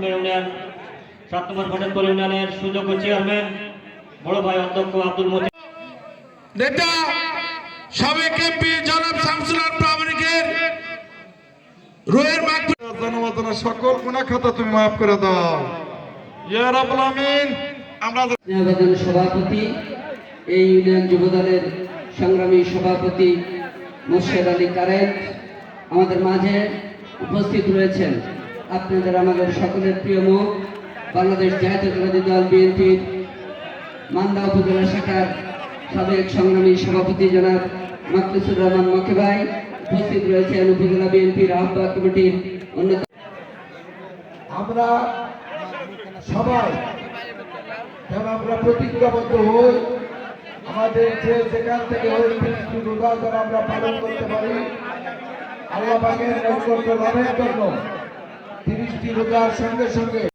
নম্বর union সাত নম্বর ইউনিয়নের সুযোগ্য চেয়ারম্যান বড় ভাই অধ্যক্ষ আব্দুল মতিন। নেতা সাবেক এমপি জনাব শামসুল প্রামাণিকের রুহের মাগ জনমতনা সকল খাতা তুমি মাফ করে দাও। ইয়া রাব্বুল আমিন আমরা সভাপতি এই ইউনিয়ন যুবদলের সংগ্রামী সভাপতি মোর্শেদ আলী কারেন্ট আমাদের মাঝে উপস্থিত রয়েছেন। আপনাদের আমাদের সকলের প্রিয় মুখ বাংলাদেশ জাতীয়তাবাদী দল বিএনপির মান্দা উপজেলা শাখার সাবেক সংগ্রামী সভাপতি জনাব মাকলিসুর রহমান মকে ভাই উপস্থিত রয়েছেন উপজেলা বিএনপির আহ্বায়ক কমিটির অন্যতম। আমরা সবাই যেন আমরা প্রতিজ্ঞাবদ্ধ হই, আমাদের যে যেখান থেকে আমরা পালন করতে পারি। আল্লাহ পাকের নৈকট্য জন্য তিরিশটি রোজার সঙ্গে সঙ্গে